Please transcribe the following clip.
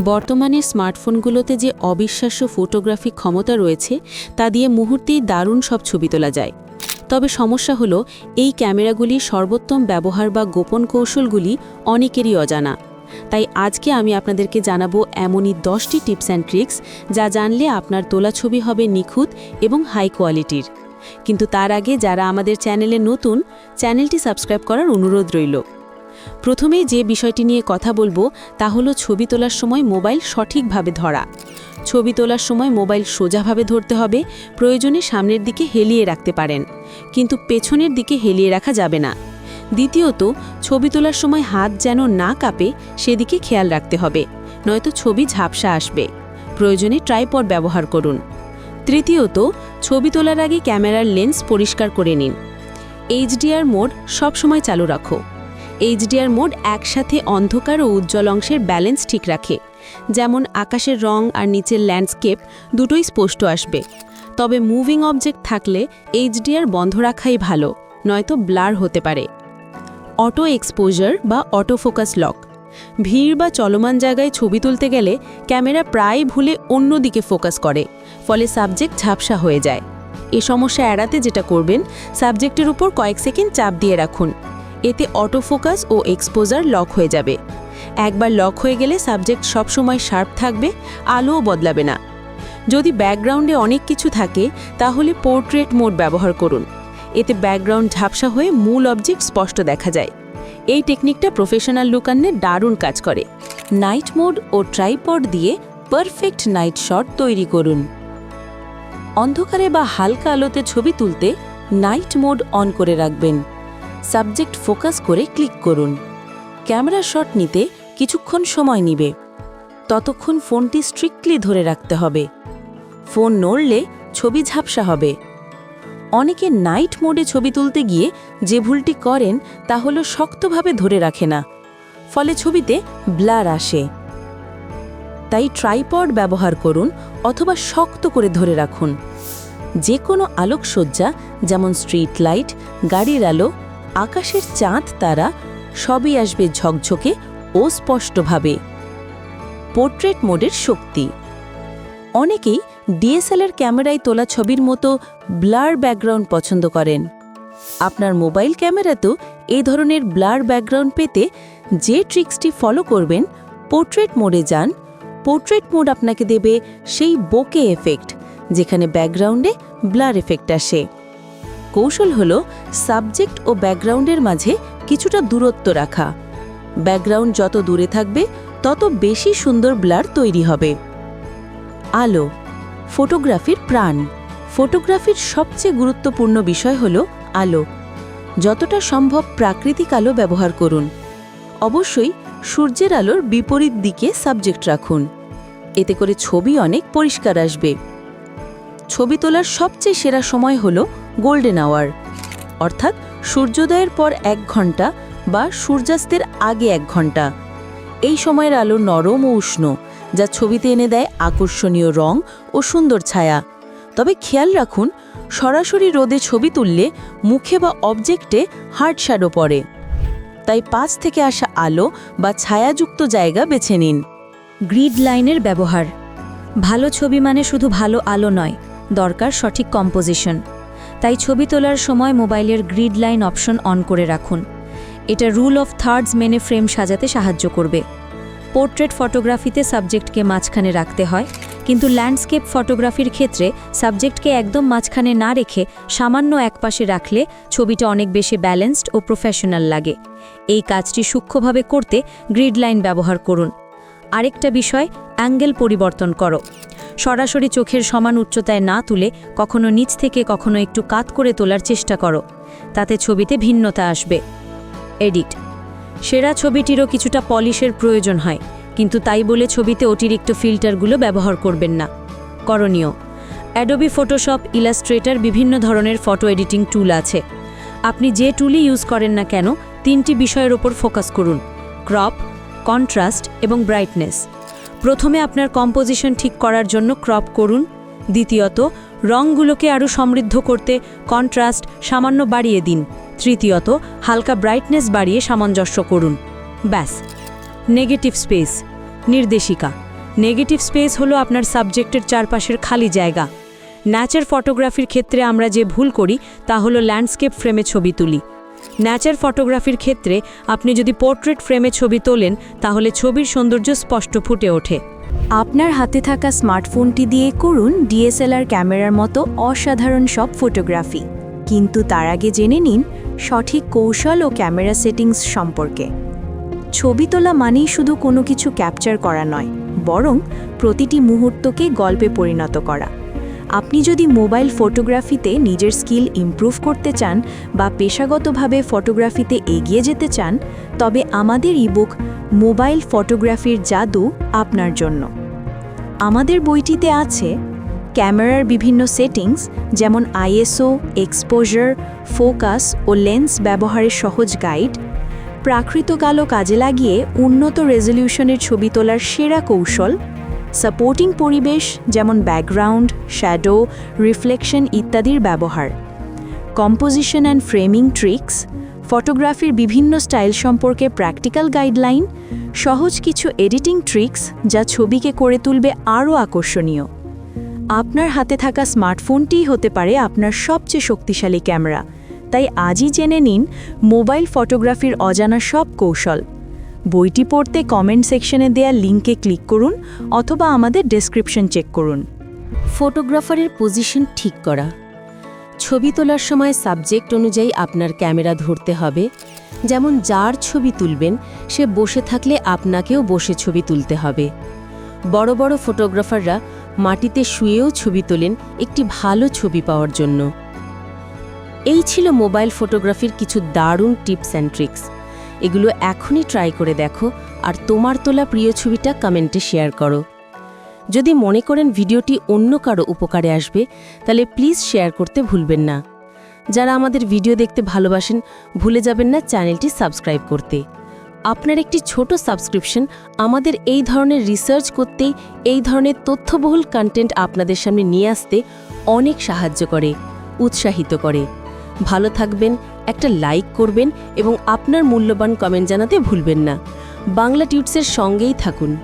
বর্তমানে স্মার্টফোনগুলোতে যে অবিশ্বাস্য ফটোগ্রাফি ক্ষমতা রয়েছে, তা দিয়ে মুহূর্তেই দারুণ সব ছবি তোলা যায়। তবে সমস্যা হলো, এই ক্যামেরাগুলির সর্বোত্তম ব্যবহার বা গোপন কৌশলগুলি অনেকেরই অজানা। তাই আজকে আমি আপনাদেরকে জানাব এমনই দশটি টিপস অ্যান্ড ট্রিক্স যা জানলে আপনার তোলা ছবি হবে নিখুঁত এবং হাই কোয়ালিটির। কিন্তু তার আগে যারা আমাদের চ্যানেলে নতুন, চ্যানেলটি সাবস্ক্রাইব করার অনুরোধ রইল। প্রথমেই যে বিষয়টি নিয়ে কথা বলব তা হলো ছবি তোলার সময় মোবাইল সঠিকভাবে ধরা। ছবি তোলার সময় মোবাইল সোজাভাবে ধরতে হবে, প্রয়োজনে সামনের দিকে হেলিয়ে রাখতে পারেন। কিন্তু পেছনের দিকে হেলিয়ে রাখা যাবে না। দ্বিতীয়ত, ছবি তোলার সময় হাত যেন না কাঁপে, সেদিকে খেয়াল রাখতে হবে, নয়তো ছবি ঝাপসা আসবে। প্রয়োজনে ট্রাইপড ব্যবহার করুন। তৃতীয়ত, ছবি তোলার আগে ক্যামেরার লেন্স পরিষ্কার করে নিন। এইচডিআর মোড সবসময় চালু রাখো। এইচডিআর মোড একসাথে অন্ধকার ও উজ্জ্বল অংশের ব্যালেন্স ঠিক রাখে। যেমন আকাশের রং আর নিচের ল্যান্ডস্কেপ দুটোই স্পষ্ট আসবে। তবে মুভিং অবজেক্ট থাকলে এইচডিআর বন্ধ রাখাই ভালো, নয়তো ব্লার হতে পারে। অটো এক্সপোজার বা অটো ফোকাস লক ভিড় বা চলমান জায়গায় ছবি তুলতে গেলে ক্যামেরা প্রায় ভুলে অন্য দিকে ফোকাস করে, ফলে সাবজেক্ট ঝাপসা হয়ে যায়। এ সমস্যা এড়াতে যেটা করবেন সাবজেক্টের উপর কয়েক সেকেন্ড চাপ দিয়ে রাখুন। এতে অটো ফোকাস ও এক্সপোজার লক হয়ে যাবে। একবার লক হয়ে গেলে সাবজেক্ট সবসময় শার্প থাকবে, আলোও বদলাবে না। যদি ব্যাকগ্রাউন্ডে অনেক কিছু থাকে, তাহলে পোর্ট্রেট মোড ব্যবহার করুন। এতে ব্যাকগ্রাউন্ড ঝাপসা হয়ে মূল অবজেক্ট স্পষ্ট দেখা যায়। এই টেকনিকটা প্রফেশনাল লুক আনলে দারুণ কাজ করে। নাইট মোড ও ট্রাইপড দিয়ে পারফেক্ট নাইট শট তৈরি করুন। অন্ধকারে বা হালকা আলোতে ছবি তুলতে নাইট মোড অন করে রাখবেন। সাবজেক্ট ফোকাস করে ক্লিক করুন। ক্যামেরা শট নিতে কিছুক্ষণ সময় নিবে। ততক্ষণ ফোনটি স্ট্রিক্টলি ধরে রাখতে হবে। ফোন নড়লে ছবি ঝাপসা হবে। অনেকে নাইট মোডে ছবি তুলতে গিয়ে যে ভুলটি করেন তা হলো শক্তভাবে ধরে রাখে না। ফলে ছবিতে ব্লার আসে। তাই ট্রাইপড ব্যবহার করুন অথবা শক্ত করে ধরে রাখুন। যে কোনো আলোকসজ্জা, যেমন স্ট্রিট লাইট, গাড়ির আলো আকাশের চাঁদ তারা সবই আসবে ঝকঝকে ও স্পষ্টভাবে। পোর্ট্রেট মোডের শক্তি। অনেকেই ডিএসএলআর ক্যামেরায় তোলা ছবির মতো ব্লার ব্যাকগ্রাউন্ড পছন্দ করেন। আপনার মোবাইল ক্যামেরাতেও এই ধরনের ব্লার ব্যাকগ্রাউন্ড পেতে যে ট্রিক্সটি ফলো করবেন, পোর্ট্রেট মোডে যান। পোর্ট্রেট মোড আপনাকে দেবে সেই বোকে এফেক্ট, যেখানে ব্যাকগ্রাউন্ডে ব্লার এফেক্ট আসে। কৌশল হল সাবজেক্ট ও ব্যাকগ্রাউন্ডের মাঝে কিছুটা দূরত্ব রাখা। ব্যাকগ্রাউন্ড যত দূরে থাকবে, তত বেশি সুন্দর ব্লার তৈরি হবে। আলো, ফটোগ্রাফির প্রাণ। ফটোগ্রাফির সবচেয়ে গুরুত্বপূর্ণ বিষয় হল আলো। যতটা সম্ভব প্রাকৃতিক আলো ব্যবহার করুন। অবশ্যই সূর্যের আলোর বিপরীত দিকে সাবজেক্ট রাখুন। এতে করে ছবি অনেক পরিষ্কার আসবে। ছবি তোলার সবচেয়ে সেরা সময় হল গোল্ডেন আওয়ার অর্থাৎ সূর্যোদয়ের পর এক ঘণ্টা বা সূর্যাস্তের আগে এক ঘণ্টা এই সময়ের আলো নরম ও উষ্ণ, যা ছবিতে এনে দেয় আকর্ষণীয় রং ও সুন্দর ছায়া। তবে খেয়াল রাখুন, সরাসরি রোদে ছবি তুললে মুখে বা অবজেক্টে হার্ড শ্যাডো পড়ে। তাই পাশ থেকে আসা আলো বা ছায়াযুক্ত জায়গা বেছে নিন। গ্রিড লাইনের ব্যবহার। ভালো ছবি মানে শুধু ভালো আলো নয়, দরকার সঠিক কম্পোজিশন তাই ছবি তোলার সময় মোবাইলের গ্রিড লাইন অপশন অন করে রাখুন। এটা রুল অফ থার্ডস মেনে ফ্রেম সাজাতে সাহায্য করবে। পোর্ট্রেট ফটোগ্রাফিতে সাবজেক্টকে মাঝখানে রাখতে হয়, কিন্তু ল্যান্ডস্কেপ ফটোগ্রাফির ক্ষেত্রে সাবজেক্টকে একদম মাঝখানে না রেখে সামান্য একপাশে রাখলে ছবিটা অনেক বেশি ব্যালেন্সড ও প্রফেশনাল লাগে। এই কাজটি সূক্ষ্মভাবে করতে গ্রিড লাইন ব্যবহার করুন। আরেকটা বিষয়, অ্যাঙ্গেল পরিবর্তন করো। সরাসরি চোখের সমান উচ্চতায় না তুলে কখনো নিচ থেকে কখনো একটু কাত করে তোলার চেষ্টা করো। তাতে ছবিতে ভিন্নতা আসবে। এডিট। সেরা ছবিটিরও কিছুটা পলিশের প্রয়োজন হয়, কিন্তু তাই বলে ছবিতে অতিরিক্ত ফিল্টারগুলো ব্যবহার করবেন না। করণীয়। অ্যাডোবি ফটোশপ, ইলাস্ট্রেটার, বিভিন্ন ধরনের ফটো এডিটিং টুল আছে। আপনি যে টুলই ইউজ করেন না কেন, তিনটি বিষয়ের ওপর ফোকাস করুন। ক্রপ, কন্ট্রাস্ট এবং ব্রাইটনেস। প্রথমে আপনার কম্পোজিশন ঠিক করার জন্য ক্রপ করুন। দ্বিতীয়ত, রঙগুলোকে আরও সমৃদ্ধ করতে কন্ট্রাস্ট সামান্য বাড়িয়ে দিন। তৃতীয়ত, হালকা ব্রাইটনেস বাড়িয়ে সামঞ্জস্য করুন। ব্যাস। নেগেটিভ স্পেস নির্দেশিকা। নেগেটিভ স্পেস হলো আপনার সাবজেক্টের চারপাশের খালি জায়গা। ন্যাচার ফটোগ্রাফির ক্ষেত্রে আমরা যে ভুল করি, তা হলো ল্যান্ডস্কেপ ফ্রেমে ছবি তুলি। ন্যাচার ফটোগ্রাফির ক্ষেত্রে আপনি যদি পোর্ট্রেট ফ্রেমে ছবি তোলেন, তাহলে ছবির সৌন্দর্য স্পষ্ট ফুটে ওঠে। আপনার হাতে থাকা স্মার্টফোনটি দিয়ে করুন ডিএসএলআর ক্যামেরার মতো অসাধারণ সব ফটোগ্রাফি কিন্তু তার আগে জেনে নিন সঠিক কৌশল ও ক্যামেরা সেটিংস সম্পর্কে। ছবি তোলা মানেই শুধু কোনো কিছু ক্যাপচার করা নয়, বরং প্রতিটি মুহূর্তকে গল্পে পরিণত করা। আপনি যদি মোবাইল ফটোগ্রাফিতে নিজের স্কিল ইমপ্রুভ করতে চান বা পেশাগতভাবে ফটোগ্রাফিতে এগিয়ে যেতে চান, তবে আমাদের ইবুক মোবাইল ফটোগ্রাফির জাদু আপনার জন্য। আমাদের বইটিতে আছে ক্যামেরার বিভিন্ন সেটিংস যেমন আইএসও, এক্সপোজার, ফোকাস ও লেন্স ব্যবহারের সহজ গাইড প্রাকৃতিক আলো কাজে লাগিয়ে উন্নত রেজলিউশনের ছবি তোলার সেরা কৌশল সাপোর্টিং পরিবেশ, যেমন ব্যাকগ্রাউন্ড শ্যাডো রিফ্লেকশন ইত্যাদির ব্যবহার। কম্পোজিশন অ্যান্ড ফ্রেমিং ট্রিক্স ফটোগ্রাফির বিভিন্ন স্টাইল সম্পর্কে প্র্যাকটিক্যাল গাইডলাইন সহজ কিছু এডিটিং ট্রিক্স যা ছবিকে করে তুলবে আরও আকর্ষণীয়। আপনার হাতে থাকা স্মার্টফোনটিই হতে পারে আপনার সবচেয়ে শক্তিশালী ক্যামেরা। তাই আজই জেনে নিন মোবাইল ফটোগ্রাফির অজানা সব কৌশল। বইটি পড়তে কমেন্ট সেকশনে দেয়া লিঙ্কে ক্লিক করুন অথবা আমাদের ডেসক্রিপশন চেক করুন। ফটোগ্রাফারের পজিশন ঠিক করা। ছবি তোলার সময় সাবজেক্ট অনুযায়ী আপনার ক্যামেরা ধরতে হবে। যেমন যার ছবি তুলবেন, সে বসে থাকলে আপনাকেও বসে ছবি তুলতে হবে। বড় বড় ফটোগ্রাফাররা মাটিতে শুয়েও ছবি তোলেন একটি ভালো ছবি পাওয়ার জন্য। এই ছিল মোবাইল ফটোগ্রাফির কিছু দারুণ টিপস অ্যান্ড ট্রিক্স এগুলো এখনই ট্রাই করে দেখো আর তোমার তোলা প্রিয় ছবিটা কমেন্টে শেয়ার করো। যদি মনে করেন ভিডিওটি অন্য কারও উপকারে আসবে, তাহলে প্লিজ শেয়ার করতে ভুলবেন না। যারা আমাদের ভিডিও দেখতে ভালোবাসেন, ভুলে যাবেন না চ্যানেলটি সাবস্ক্রাইব করতে। আপনার একটি ছোট সাবস্ক্রিপশন আমাদের এই ধরনের রিসার্চ করতে এই ধরনের তথ্যবহুল কন্টেন্ট আপনাদের সামনে নিয়ে আসতে অনেক সাহায্য করে, উৎসাহিত করে। ভালো থাকবেন, একটা লাইক করবেন এবং আপনার মূল্যবান কমেন্ট জানাতে ভুলবেন না। বাংলা টিউটসের সঙ্গেই থাকুন।